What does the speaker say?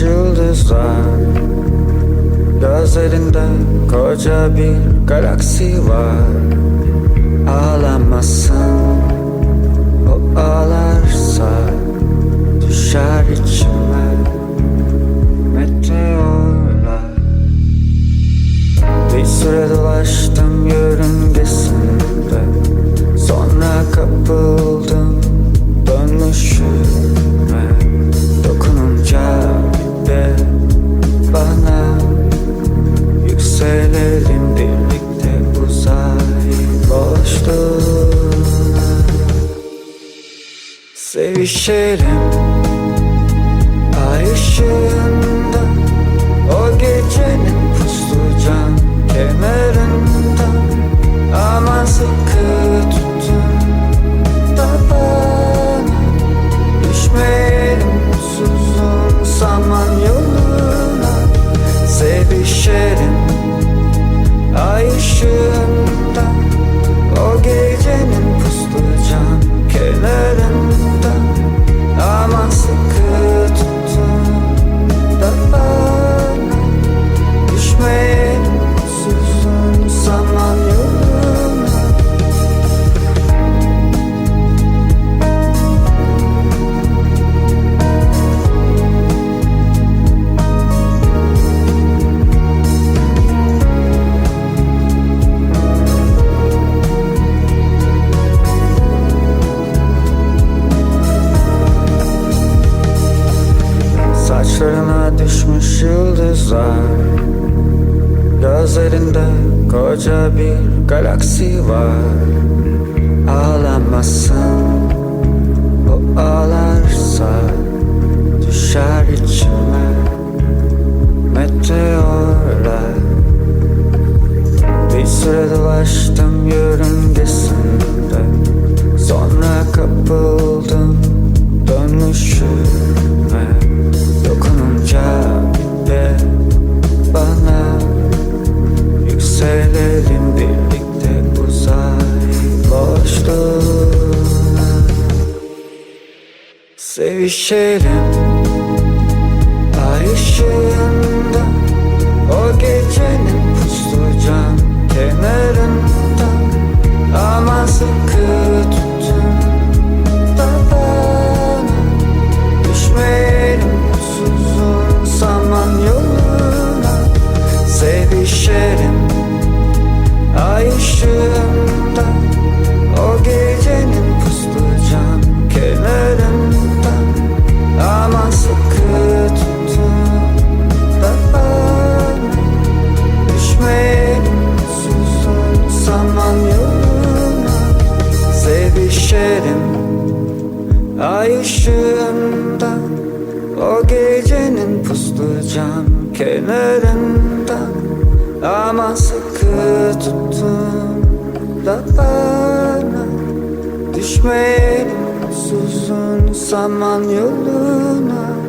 Üç yıldızlar Gözlerinde koca bir galaksi var. Ağlamasın O ağlarsa Düşer içime Meteorlar. Bir süre dolaştım yürü Yükselelim birlikte uzay boşluğuna Sevişelim ay ışığında. O gecenin puslu cam kenarında. Ama sıkı tutun da bana Düşmeyelim mutsuzun saman yoluna. Sevişelim Saçlarına düşmüş yıldızlar. Gözlerinde koca bir galaksi var. Ağlamazsın O ağlarsa Düşer içime Meteorlar. Bir süre dolaştım yörüngesinde Sevişelim ay ışığında O gecenin puslu cam kenarında Ama sıkı tutun da bana Düşmeyelim mutsuzun saman yoluna. Sevişelim. Ay ışığında Sevişelim Ay ışığında O gecenin puslu cam kenarında Ama sıkı tutun da bana Düşmeyelim susuzun saman yoluna